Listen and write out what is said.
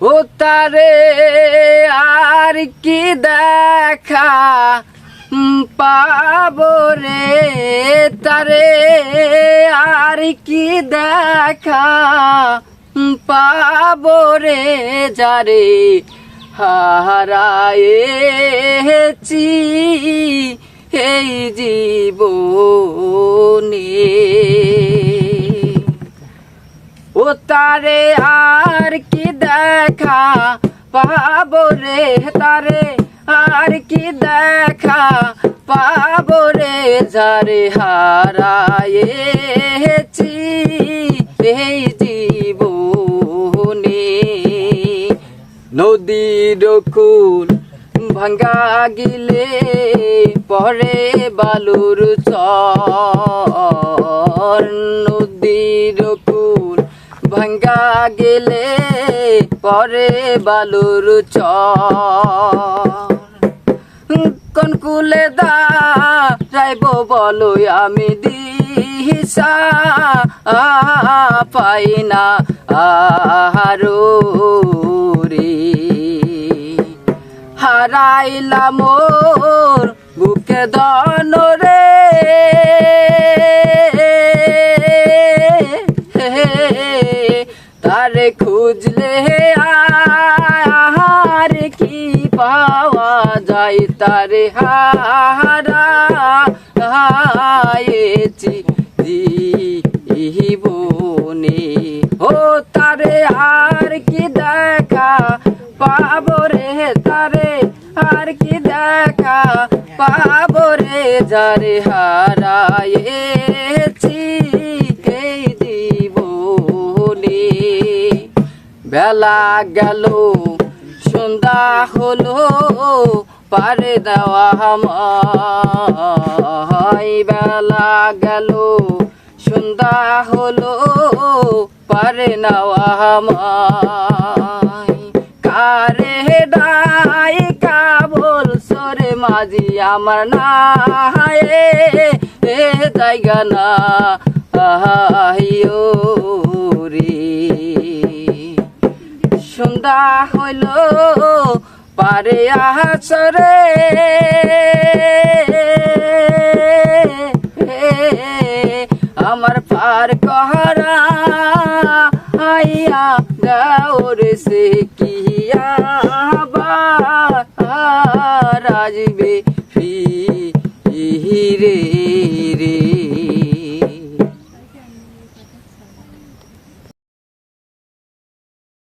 ও তারে আর কি দেখা? পাবো রে তারে আর কি দেখা? পাবো রে যারে হারায়েছি এই জীবনে। তারে আর কি দেখা? পাবো রে তারে আর কি দেখা? পাবো রে যারে হারায়েছি এই জীবনে। নদীর কুল ভাঙ্গা গিলে পরে বালুর চর। কুল ভাঙ্গা গেলে পরে বালুর চর। কোন কুলে দা যাইব বলো আমি দিশা পাই না আহারো রে হারাইলা মোর বুকে দন রে তারে খুঁজলে আর কি পাওয়া যায় তারে হারা হায়েছি জীবনে। ও তারে আর কি দেখা পাবো রে তারে? আর কি দেখা পাবো রে যারে হারায়েছি বেলা গেল, সন্ধ্যা হলো, পারে দেওয়া আমায় বেলা গেল, সন্ধ্যা হলো, পারে নেওয়া আমায় কারে কাবল সরে মাঝি আমার না এ জায়গা না আহিও সন্ধ্যা হইল পারে আসরে আমার পার কহরা আইয়া গাওর সে কিয়া বা রাজবে